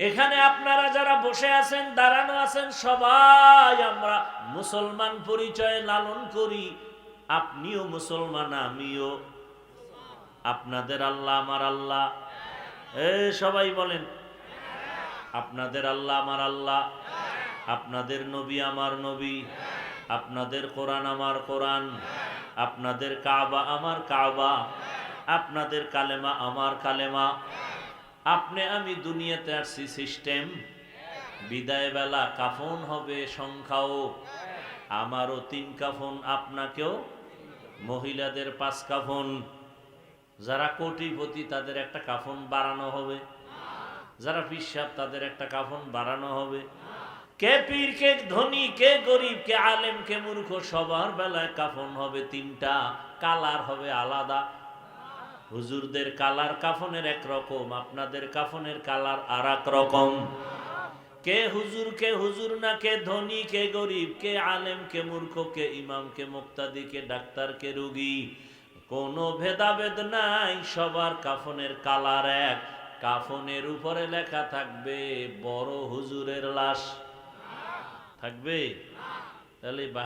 এখানে আপনারা যারা বসে আছেন, দাঁড়ানো আছেন, সবাই আমরা মুসলমান পরিচয় লালন করি। আপনিও মুসলমান, আমিও। আপনাদের আল্লাহ আমার আল্লাহ। এ, সবাই বলেন, আপনাদের আল্লাহ আমার আল্লাহ। আপনাদের নবী আমার নবী। আপনাদের কোরআন আমার কোরআন। আপনাদের কাবা আমার কাবা। আপনাদের কালেমা আমার কালেমা। আপনি আমি দুনিয়াতে আসছি সিস্টেম। বিদায় বেলা কাফন হবে, সংখ্যাও। আমারও তিন কাফন, আপনাকেও। মহিলাদের পাঁচ কাফন। যারা কোটিপতি, তাদের একটা কাফন বাড়ানো হবে। যারা পিসাব, তাদের একটা কাফন বাড়ানো হবে। কে পীর, কে ধনী, কে গরিব, কে আলেম, কে মূর্খ, সবার বেলায় কাফন হবে তিনটা। কালার হবে আলাদা। হুজুরদের কালার কাফনের এক রকম, আপনাদের কাফনের কালার আর রকম। কে হুজুর কে হুজুর না, কে ধনী, কে গরিব, কে আলেম, কে মূর্খ, কে ইমাম, কে মুক্তাদি, কে ডাক্তার, কে রুগী, কোনো ভেদাভেদ নাই, সবার কাফনের কালার এক। কাফনের উপরে লেখা থাকবে, বড় হুজুরের লাশ। থাকবে? তাহলে